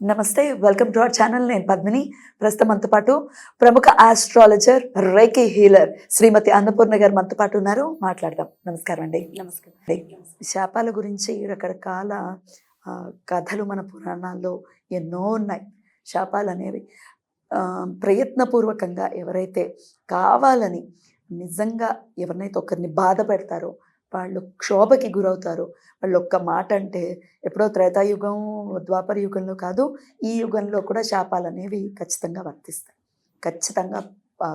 నమస్తే welcome to our channel. నేను పద్మిని. ప్రస్తుతం మనతో పాటు ప్రముఖ astrologer reiki healer Srimathi Annapurna garu మనతో పాటు ఉన్నారు. మాట్లాడదాం. నమస్కారం అండి. నమస్కారం. శాపాల గురించి రకరకాల కథలు మన పురాణాల్లో ఎన్నో ఉన్నాయి. శాపాలు అనేవి ప్రయత్నపూర్వకంగా ఎవరైతే కావాలని నిజంగా ఎవరినైతే ఒకరిని బాధ పెడతారో వాళ్ళు క్షోభకి గురవుతారు. వాళ్ళు ఒక్క మాట అంటే ఎప్పుడో త్రేతాయుగం ద్వాపర యుగంలో కాదు ఈ యుగంలో కూడా శాపాలు అనేవి ఖచ్చితంగా వర్తిస్తాయి. ఖచ్చితంగా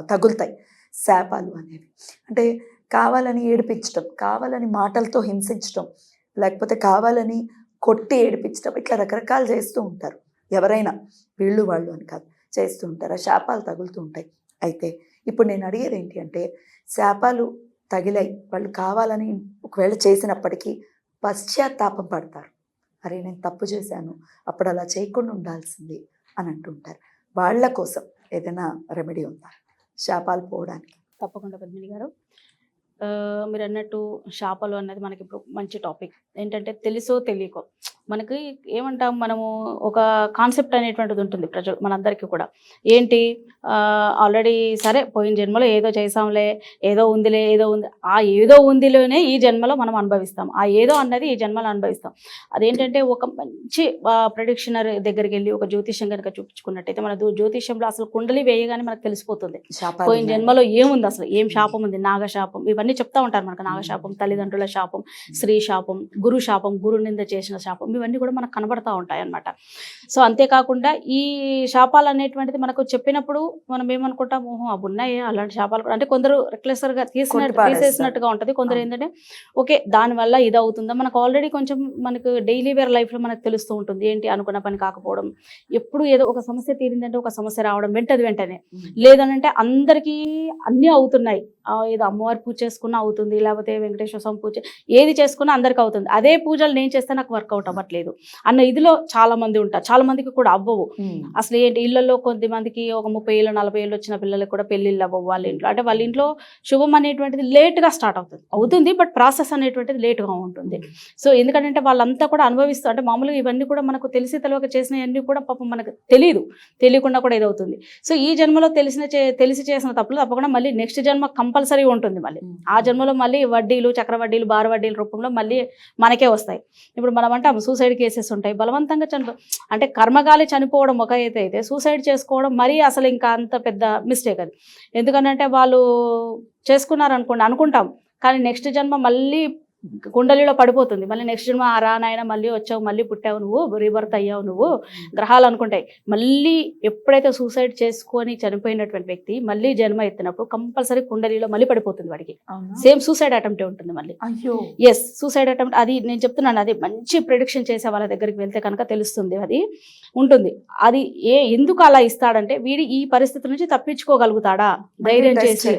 తగులుతాయి శాపాలు అనేవి. అంటే కావాలని ఏడిపించడం కావాలని మాటలతో హింసించడం లేకపోతే కావాలని కొట్టి ఏడిపించడం ఇట్లా రకరకాలు చేస్తూ ఉంటారు. ఎవరైనా వీళ్ళు వాళ్ళు అని కాదు చేస్తూ ఉంటారు. ఆ శాపాలు తగులుతూ ఉంటాయి. అయితే ఇప్పుడు నేను అడిగేది ఏంటి అంటే శాపాలు తగిలాయి. వాళ్ళు కావాలని ఒకవేళ చేసినప్పటికీ పశ్చాత్తాపం పడతారు. అరే నేను తప్పు చేశాను. అప్పుడు అలా చేయకుండా ఉండాల్సింది అని అంటుంటారు. వాళ్ళ కోసం ఏదైనా రెమెడీ ఉందా? శాపాలు పోవడానికి. తప్పకుండా పద్మిని గారు. మీరు అన్నట్టు శాపలు అన్నది మనకి ఇప్పుడు మంచి టాపిక్ ఏంటంటే తెలుసో తెలియకో. మనకి ఏమంటాం మనము ఒక కాన్సెప్ట్ అనేటువంటిది ఉంటుంది ప్రజలు మనందరికీ కూడా. ఏంటి? ఆల్రెడీ సరే పోయిన జన్మలో ఏదో చేసాంలే ఏదో ఉందిలే ఏదో ఉంది ఆ ఏదో ఉందిలోనే ఈ జన్మలో మనం అనుభవిస్తాం. ఆ ఏదో అన్నది ఈ జన్మలో అనుభవిస్తాం. అదేంటంటే ఒక మంచి ప్రొడిక్షనర్ దగ్గరికి వెళ్ళి ఒక జ్యోతిష్యం కనుక చూపించుకున్నట్టయితే మన జ్యో- జ్యోతిష్యంలో అసలు కుండలి వేయగానే మనకు తెలిసిపోతుంది. పోయిన? జన్మలో ఏముంది అసలు? ఏం శాపం ఉంది? నాగశాపం ఇవన్నీ చెప్తా ఉంటారు మనకు నాగశాపం తల్లిదండ్రుల శాపం స్త్రీ శాపం గురు శాపం గురు నింద చేసిన శాపం. ఇవన్నీ కూడా మనకు కనబడతా ఉంటాయి అన్నమాట. సో అంతేకాకుండా ఈ శాపాలు అనేటువంటిది మనకు చెప్పినప్పుడు మనం ఏమనుకుంటాం ఓహో అవి ఉన్నాయి అలాంటి శాపాలు కూడా అంటే కొందరు రెక్లెసర్గా తీసినట్టు. తీసేసినట్టుగా ఉంటది. కొందరు. ఏంటంటే ఓకే దాని వల్ల ఇది అవుతుందా? మనకు ఆల్రెడీ కొంచెం మనకు డైలీ వేర్ లైఫ్లో మనకు తెలుస్తూ ఉంటుంది. ఏంటి అనుకున్న పని కాకపోవడం ఎప్పుడు ఏదో ఒక సమస్య తీరిందంటే ఒక సమస్య రావడం వెంటది వెంటనే. లేదనంటే అందరికీ అన్నీ అవుతున్నాయి. ఏదో అమ్మవారి పూజ చేసుకున్నా అవుతుంది లేకపోతే వెంకటేశ్వర స్వామి పూజ ఏది చేసుకున్నా అందరికీ అవుతుంది. అదే పూజలు నేను చేస్తే నాకు వర్కౌట్ అవ్వట్లేదు అన్న ఇదిలో చాలా మంది ఉంటారు. చాలా మందికి కూడా అవ్వవు. అసలు ఏంటి ఇళ్ళలో మందికి ఒక ముప్పై ఏళ్ళు నలభై ఏళ్ళు వచ్చిన పిల్లలకు కూడా పెళ్ళిళ్ళు అవ్వవు వాళ్ళ ఇంట్లో. అంటే వాళ్ళ ఇంట్లో శుభం అనేటువంటిది లేట్గా స్టార్ట్ అవుతుంది. అవుతుంది బట్ ప్రాసెస్ అనేటువంటిది లేట్గా ఉంటుంది. సో ఎందుకంటే వాళ్ళంతా కూడా అనుభవిస్తూ అంటే మామూలుగా ఇవన్నీ కూడా మనకు తెలిసి తెలియక చేసినవన్నీ కూడా పాపం మనకు తెలియదు తెలియకుండా కూడా ఏదవుతుంది. సో ఈ జన్మలో తెలిసిన తెలిసి చేసిన తప్పులు తప్పకుండా మళ్ళీ నెక్స్ట్ జన్మ కంపల్సరీ ఉంటుంది మళ్ళీ. ఆ జన్మలో మళ్ళీ వడ్డీలు చక్రవడ్డీలు బార వడ్డీల రూపంలో మళ్ళీ మనకే వస్తాయి. ఇప్పుడు మనం అంటాం సూసైడ్ కేసెస్ ఉంటాయి. బలవంతంగా చనిపో అంటే కర్మగాలి చనిపోవడం ఒక అయితే అయితే సూసైడ్ చేసుకోవడం మరీ అసలు ఇంకా అంత పెద్ద మిస్టేక్ అది. ఎందుకంటే వాళ్ళు చేసుకున్నారు అనుకోండి అనుకుంటాం. కానీ నెక్స్ట్ జన్మ మళ్ళీ కుండలిలో పడిపోతుంది. మళ్ళీ నెక్స్ట్ జన్మ ఆ రా నాయన మళ్ళీ వచ్చావు మళ్ళీ పుట్టావు నువ్వు రీబర్త్ అయ్యావు నువ్వు గ్రహాలు అనుకుంటాయి. మళ్ళీ ఎప్పుడైతే సూసైడ్ చేసుకొని చనిపోయినటువంటి వ్యక్తి మళ్ళీ జన్మ ఎత్తినప్పుడు కంపల్సరీ కుండలిలో మళ్ళీ పడిపోతుంది వాడికి? సేమ్ సూసైడ్ అటెంప్ట్ ఉంటుంది మళ్ళీ. అయ్యో. ఎస్ సూసైడ్ అటెంప్ట్ అది నేను చెప్తున్నాను అది మంచి ప్రిడిక్షన్ చేసే వాళ్ళ దగ్గరికి వెళ్తే కనుక తెలుస్తుంది అది ఉంటుంది. అది ఏ ఎందుకు అలా ఇస్తాడంటే వీడి ఈ పరిస్థితి నుంచి తప్పించుకోగలుగుతాడా? ధైర్యం చేసి.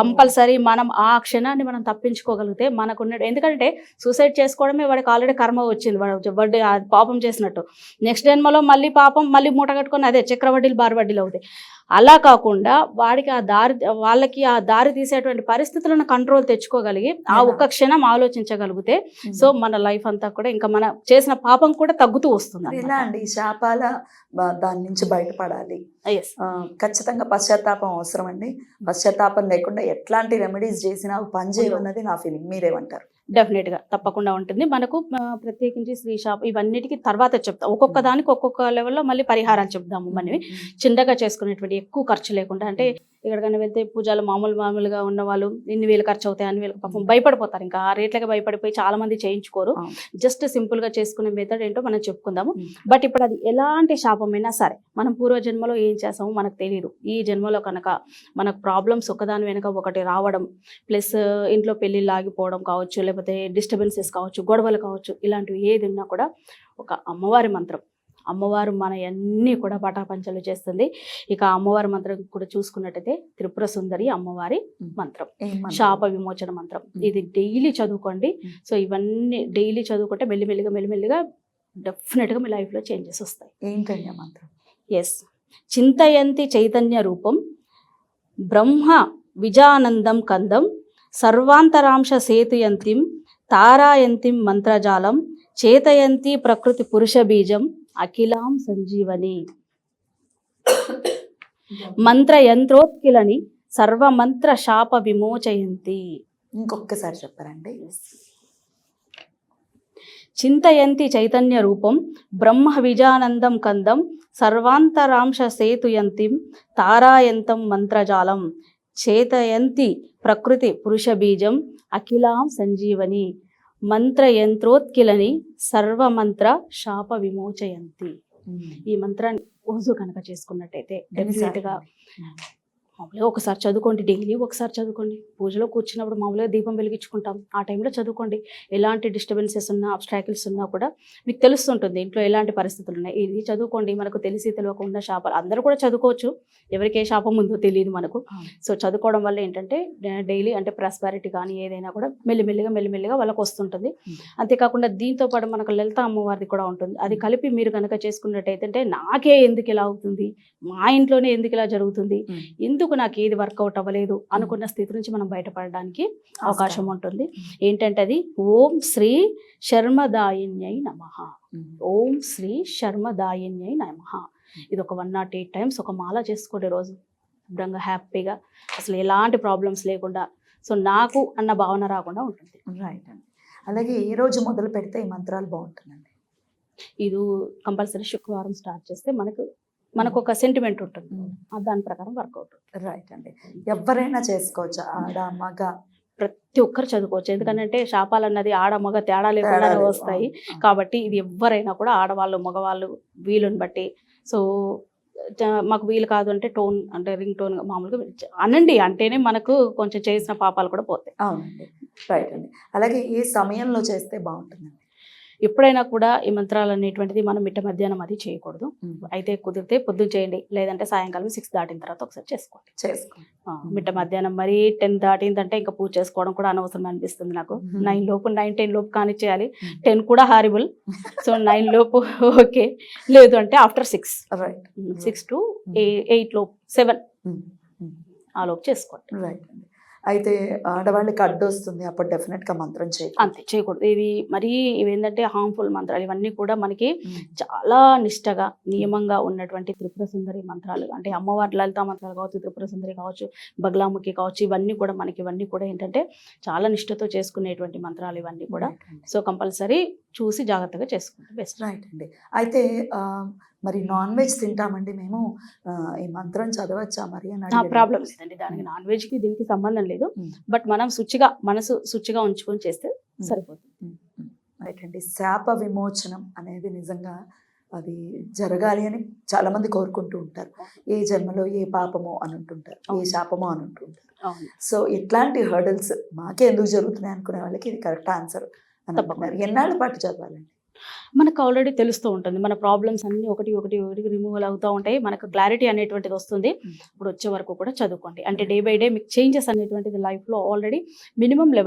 కంపల్సరీ మనం ఆ క్షణాన్ని మనం తప్పించుకోగలిగితే మనకున్న ఎందుకంటే సూసైడ్ చేసుకోవడమే వాడికి ఆల్రెడీ కర్మ వచ్చింది. వాడు వడ్డీ పాపం చేసినట్టు. నెక్స్ట్ జన్మలో మళ్ళీ పాపం మళ్ళీ మూట కట్టుకొని అదే చక్రవడ్డీలు బారవడ్డీలు అవుతాయి. అలా కాకుండా వాడికి ఆ దారి వాళ్ళకి ఆ దారి తీసేటువంటి పరిస్థితులను కంట్రోల్ తెచ్చుకోగలిగి ఆ? ఒక్క క్షణం ఆలోచించగలిగితే. సో మన లైఫ్ అంతా కూడా ఇంకా మన చేసిన పాపం కూడా తగ్గుతూ వస్తుంది ఎలా అండి? శాపాల దాని నుంచి బయటపడాలి. ఖచ్చితంగా పశ్చాత్తాపం అవసరం అండి పశ్చాత్తాపం లేకుండా ఎట్లాంటి రెమెడీస్ చేసినా పనిచేయమన్నది నా ఫీలింగ్ మీరేమంటారు? డెఫినెట్గా తప్పకుండా ఉంటుంది. మనకు ప్రత్యేకించి శ్రీ షాప్ ఇవన్నిటికీ తర్వాత చెప్తాం. ఒక్కొక్క దానికి ఒక్కొక్క లెవెల్లో మళ్ళీ పరిహారాలు చెప్దాము మనవి. చిన్నగా చేసుకునేటువంటి ఎక్కువ ఖర్చు లేకుండా అంటే ఎక్కడికైనా వెళ్తే పూజలు మామూలు మామూలుగా ఉన్న వాళ్ళు ఇన్ని వేలు ఖర్చు అవుతాయి అన్ని వేలు పాపం భయపడిపోతారు. ఇంకా ఆ రేట్లకి భయపడిపోయి చాలా మంది చేయించుకోరు. జస్ట్ సింపుల్గా చేసుకునే మెథడ్ ఏంటో మనం చెప్పుకుందాము. బట్ ఇప్పుడు అది ఎలాంటి శాపమైనా సరే మనం పూర్వ జన్మలో ఏం చేసామో మనకు తెలియదు ఈ జన్మలో కనుక మనకు ప్రాబ్లమ్స్ ఒకదాని వెనక ఒకటి రావడం ప్లస్ ఇంట్లో పెళ్ళిళ్ళు ఆగిపోవడం కావచ్చు లేకపోతే డిస్టర్బెన్సెస్ కావచ్చు గొడవలు కావచ్చు ఇలాంటివి ఏది ఉన్నా కూడా ఒక అమ్మవారి మంత్రం. అమ్మవారు మన అన్నీ కూడా పటాపంచలు చేస్తుంది. ఇక అమ్మవారి మంత్రం కూడా చూసుకున్నట్టయితే త్రిపుర సుందరి అమ్మవారి మంత్రం? శాప విమోచన మంత్రం. ఇది డైలీ చదువుకోండి. సో ఇవన్నీ డైలీ చదువుకుంటే మెల్లిమెల్లిగా మెల్లిమెల్లిగా డెఫినెట్గా మీ లైఫ్లో చేంజెస్ వస్తాయి. ఏంటండి మంత్రం? ఎస్ చింతయంతి చైతన్య రూపం బ్రహ్మ విజానందం కందం సర్వాంతరాంశ సేతుయంతిం తారాయంతిం మంత్రజాలం చేతయంతి ప్రకృతి పురుష బీజం అఖిలాం సంజీవని. మంత్ర యంత్రోత్కిలని సర్వమంత్ర శాప విమోచయంతి. ఇంకొకసారి చెప్పారండి. చింతయంతి చైతన్య రూపం బ్రహ్మ విజానందం కందం సర్వాంతరాంశ సేతుయంతిం తారాయంతం మంత్రజాలం చేతయంతి ప్రకృతి పురుష బీజం అఖిలాం సంజీవని. మంత్రయంత్రోత్కిలని సర్వమంత్ర శాప విమోచయంతి. ఈ మంత్రాన్ని రోజు కనుక చేసుకున్నట్టయితే డెఫినెట్గా మామూలుగా ఒకసారి చదువుకోండి డైలీ ఒకసారి చదువుకోండి. పూజలో కూర్చున్నప్పుడు మామూలుగా దీపం వెలిగించుకుంటాం. ఆ టైంలో చదువుకోండి. ఎలాంటి డిస్టర్బెన్సెస్ ఉన్నా అబ్స్ట్రాకిల్స్ ఉన్నా కూడా మీకు తెలుస్తుంటుంది. ఇంట్లో ఎలాంటి పరిస్థితులు ఉన్నాయి? ఇది చదువుకోండి. మనకు తెలిసి తెలియకుండా శాపాలు అందరూ కూడా చదువుకోవచ్చు. ఎవరికి ఏ శాపం ఉందో తెలియదు మనకు. సో చదువుకోవడం వల్ల ఏంటంటే డైలీ అంటే ప్రాస్పారిటీ కానీ ఏదైనా కూడా మెల్లిమెల్లిగా మెల్లిమెల్లిగా వాళ్ళకి వస్తుంటుంది. అంతేకాకుండా దీంతో పాటు మనకు లలిత అమ్మవారిది కూడా ఉంటుంది. అది కలిపి మీరు కనుక చేసుకున్నట్టయితే అంటే నాకే ఎందుకు ఇలా అవుతుంది? మా ఇంట్లోనే ఎందుకు ఇలా జరుగుతుంది? Hmm. ఎందుకు నాకు ఏది వర్కౌట్ అవ్వలేదు అనుకున్న స్థితి నుంచి మనం బయటపడడానికి అవకాశం ఉంటుంది. ఏంటంటే అది? ఓం శ్రీ శర్మదాయిన్యై నమ. ఓం శ్రీ శర్మదాయిన్యై నమ. ఇది ఒక వన్ నాట్ ఎయిట్ టైమ్స్ ఒక మాల చేసుకోండి రోజు. శుభ్రంగా హ్యాపీగా. అసలు ఎలాంటి ప్రాబ్లమ్స్ లేకుండా. సో నాకు అన్న భావన రాకుండా ఉంటుంది. రైట్ అండి అలాగే ఏ రోజు మొదలు పెడితే ఈ మంత్రాలు బాగుంటుందండి. ఇది కంపల్సరీ శుక్రవారం స్టార్ట్ చేస్తే మనకు మనకు ఒక సెంటిమెంట్ ఉంటుంది దాని ప్రకారం వర్కౌట్ రైట్ అండి. ఎవరైనా చేసుకోవచ్చు ఆడ మగ. ప్రతి ఒక్కరు చదువుకోవచ్చు. ఎందుకంటే శాపాలు అన్నది ఆడ మగ తేడా లేకుండా. వస్తాయి. కాబట్టి ఇది ఎవరైనా కూడా ఆడవాళ్ళు మగవాళ్ళు వీలుని బట్టి. సో మాకు వీలు కాదు అంటే టోన్ అంటే రింగ్ టోన్ మామూలుగా అనండి. అంటేనే మనకు కొంచెం చేసిన పాపాలు కూడా పోతాయి. అవునండి. రైట్ అండి. అలాగే ఏ సమయంలో చేస్తే బాగుంటుందండి. ఎప్పుడైనా కూడా ఈ మంత్రాలు అనేటువంటిది మనం మిట్ట మధ్యాహ్నం అది చేయకూడదు. అయితే కుదిరితే పొద్దున్న చేయండి లేదంటే సాయంకాలం సిక్స్ దాటిన తర్వాత ఒకసారి చేసుకోండి. చేసుకో ఆ, మిట్ట మధ్యాహ్నం మరి టెన్ దాటిందంటే ఇంకా పూజ చేసుకోవడం కూడా అనవసరం అనిపిస్తుంది నాకు. నైన్ లోపు నైన్ టెన్ లోపు కానిచ్చేయాలి. Mhm. టెన్ కూడా హారిబుల్. సో నైన్ లోపు ఓకే. లేదు అంటే after six. Right. Six to eight లోపు సెవెన్. ఆ లోపు చేసుకోండి. రైట్ అండి. అయితే ఆడవాళ్ళకి అడ్డు వస్తుంది అప్పుడు డెఫినెట్గా మంత్రం చేయాలి అంతే చేయకూడదు. ఇవి మరీ ఇవి ఏంటంటే హార్మ్ఫుల్ మంత్రాలు ఇవన్నీ కూడా మనకి చాలా నిష్టగా నియమంగా ఉన్నటువంటి త్రిపుర సుందరి మంత్రాలు. అంటే అమ్మవారి లలిత మంత్రాలు కావచ్చు త్రిపుర సుందరి కావచ్చు బగ్లాముఖి కావచ్చు ఇవన్నీ కూడా మనకి ఇవన్నీ కూడా ఏంటంటే చాలా నిష్టతో చేసుకునేటువంటి మంత్రాలు ఇవన్నీ కూడా. సో కంపల్సరీ చూసి జాగ్రత్తగా చేసుకుంటే బెస్ట్ రైట్ అండి. అయితే మరి నాన్ వెజ్ తింటామండి మేము. ఈ మంత్రం చదవచ్చా మరి అని. ప్రాబ్లం లేదండి. దానికి నాన్ వెజ్కి దీనికి సంబంధం లేదు. బట్ మనం శుచిగా మనసు శుచిగా ఉంచుకొని చేస్తే సరిపోతుంది. రైట్ అండి. శాప విమోచనం అనేది నిజంగా అది జరగాలి అని చాలా మంది కోరుకుంటూ ఉంటారు. ఏ జన్మలో ఏ పాపమో అని అంటుంటారు. ఏ. శాపమో అని అంటుంటారు. అవును. సో ఇట్లాంటి హర్డల్స్ మాకే ఎందుకు జరుగుతున్నాయి అనుకునే వాళ్ళకి ఇది కరెక్ట్ ఆన్సర్ అని ఎన్నాళ్ళ పాటు చదవాలండి? మనకు ఆల్రెడీ తెలుస్తూ ఉంటుంది. మన ప్రాబ్లమ్స్ అన్ని ఒకటి ఒకటి ఒకటి రిమూవల్ అవుతూ ఉంటాయి. మనకు క్లారిటీ అనేటువంటిది వస్తుంది. ఇప్పుడు వచ్చే వరకు కూడా చదువుకోండి. అంటే డే బై డే మీకు చేంజెస్ అనేటువంటిది లైఫ్లో ఆల్రెడీ మినిమం లెవెల్